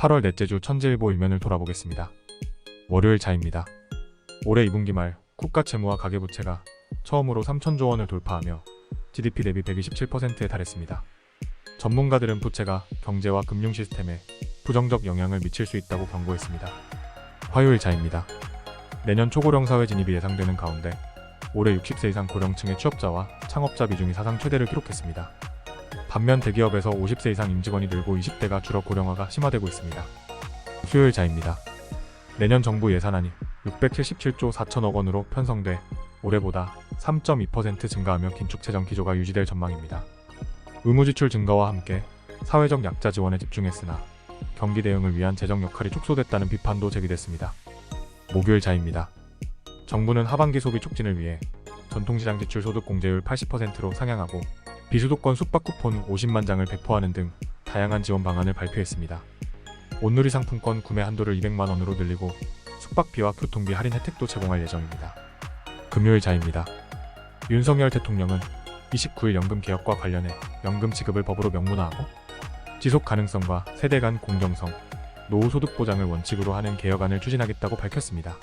8월 넷째 주 천재일보 일면을 돌아보겠습니다. 월요일 자입니다. 올해 2분기 말 국가 채무와 가계부채가 처음으로 3천조 원을 돌파하며 GDP 대비 127%에 달했습니다. 전문가들은 부채가 경제와 금융 시스템에 부정적 영향을 미칠 수 있다고 경고했습니다. 화요일 자입니다. 내년 초고령 사회 진입이 예상되는 가운데 올해 60세 이상 고령층의 취업자와 창업자 비중이 사상 최대를 기록했습니다. 반면 대기업에서 50세 이상 임직원이 늘고 20대가 줄어 고령화가 심화되고 있습니다. 수요일 자입니다. 내년 정부 예산안이 677조 4천억 원으로 편성돼 올해보다 3.2% 증가하며 긴축 재정 기조가 유지될 전망입니다. 의무 지출 증가와 함께 사회적 약자 지원에 집중했으나 경기 대응을 위한 재정 역할이 축소됐다는 비판도 제기됐습니다. 목요일 자입니다. 정부는 하반기 소비 촉진을 위해 전통시장 지출 소득 공제율 80%로 상향하고 비수도권 숙박 쿠폰 50만 장을 배포하는 등 다양한 지원 방안을 발표했습니다. 온누리 상품권 구매 한도를 200만 원으로 늘리고 숙박비와 교통비 할인 혜택도 제공할 예정입니다. 금요일 자입니다. 윤석열 대통령은 29일 연금 개혁과 관련해 연금 지급을 법으로 명문화하고 지속 가능성과 세대 간 공정성, 노후 소득 보장을 원칙으로 하는 개혁안을 추진하겠다고 밝혔습니다.